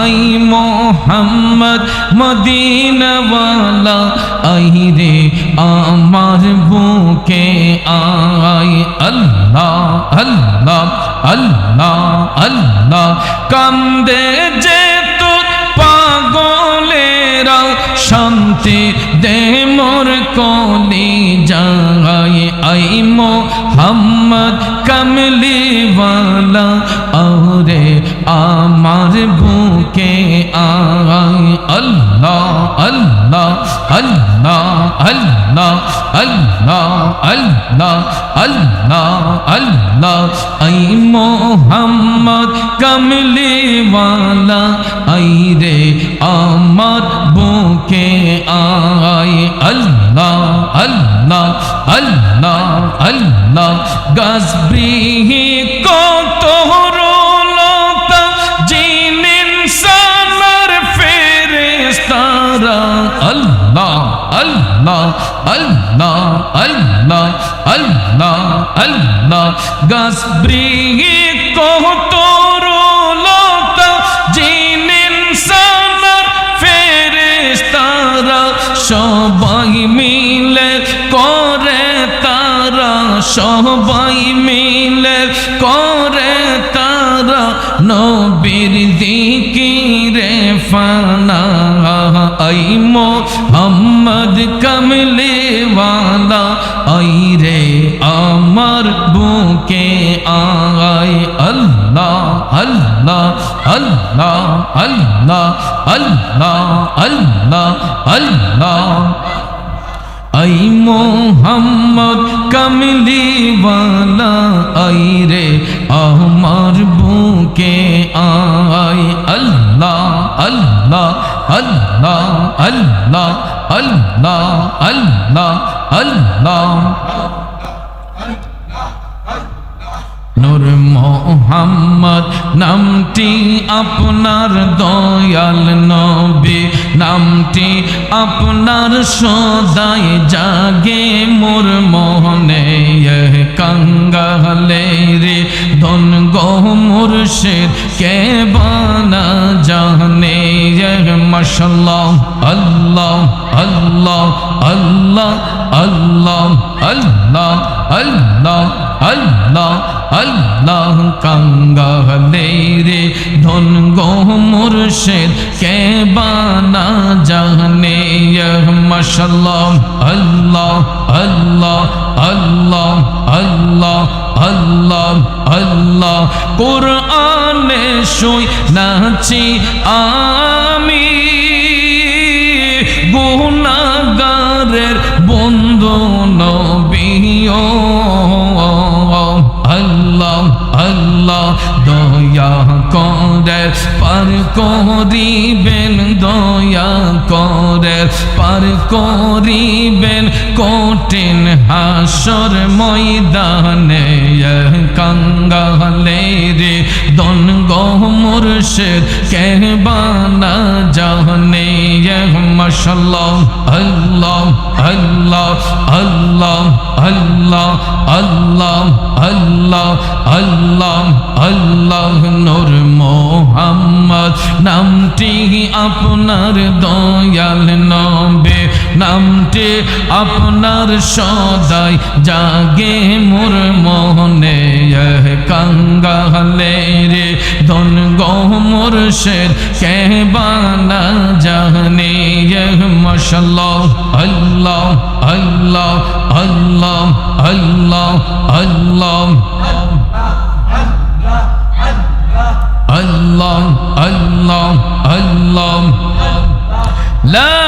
I Mohammad মদিনাওয়ালা, I রে আমার বুকে আই আল্লাহ আল্লাহ আল্লাহ আল্লাহ, কান্দে যে তোর পাগলেরা, শান্তি দে মোর কলি যাই আই মোহাম্মদ কমলিওয়ালা আরে আমার বুকে আই আল্লাহ আল্লাহ আল্লাহ আল্লাহ আল্লাহ আল্লাহ আল্লাহ আল্লাহ আই মোহাম্মদ কমলিওয়ালা আই রে আমার বুকে আই আল্লাহ আল্লাহ আল্লাহ আল্লাহ গাছবৃহি কত আল্লাহ আল্লাহ আল্লাহ আল্লাহ আল্লাহ। গাছ বৃহে কহত সবাই মিলে করে তারা, সবাই মিলে করে তারা। নবীর দিকে রে ফা আই মোহাম্মদ কমলে ওয়ালা আই রে আমার বুকে আয় আল্লাহ আল্লাহ আল্লাহ আল্লাহ আল্লাহ আল্লাহ আল্লাহ। আই মোহাম্মদ কমলিওয়ালা আই রে আমার বুকে আয় আল্লাহ আল্লাহ আল্লাহ আল্লাহ আল্লাহ আল্লাহ। নূর মোহাম্মদ নামটি আপনার দয়াল নবী, নামটি আপনার সদাই জাগে মোর মোহনে কঙ্গালে রে ধন গো মুর্শিদ, কে মশাল্লাহ আল্লাহ আল্লাহ আল্লাহ আল্লাহ আল্লাহ আল্লাহ আল্লাহ আল্লাহ কাঙ্গালে রে ধন গো মুর্শিদ কে বানা জানে মশাল্লাহ আল্লাহ আল্লাহ আল্লাহ আল্লাহ আল্লাহ আল্লাহ কোরআনে শুই নাচি আমি নবীও। আল্লাহ আল্লাহ দয়া করে, পার করিবেন, দয়া করে, পার করিবেন কঠিন হাসর ময়দানে কাঙ্গালে রে দন গো মুর্শিদ কে বানা মশাল্লাহ আল্লাহ আল্লাহ আল্লাহ আল্লাহ আল্লাহ আল্লাহ আল্লাহ আল্লাহ নূর মোহাম্মদ। নামটি আপনার দয়াল নামটি আপনার সদাই জাগে মোর মোহনে কাঙ্গালে রে ধন গো মুর্শিদ কে বানা জানে। মশাল্লাহ, আল্লাহ আল্লাহ আল্লাহ আল্লাহ আল্লাহ। আল্লাহ আল্লাহ আল্লাহ। لا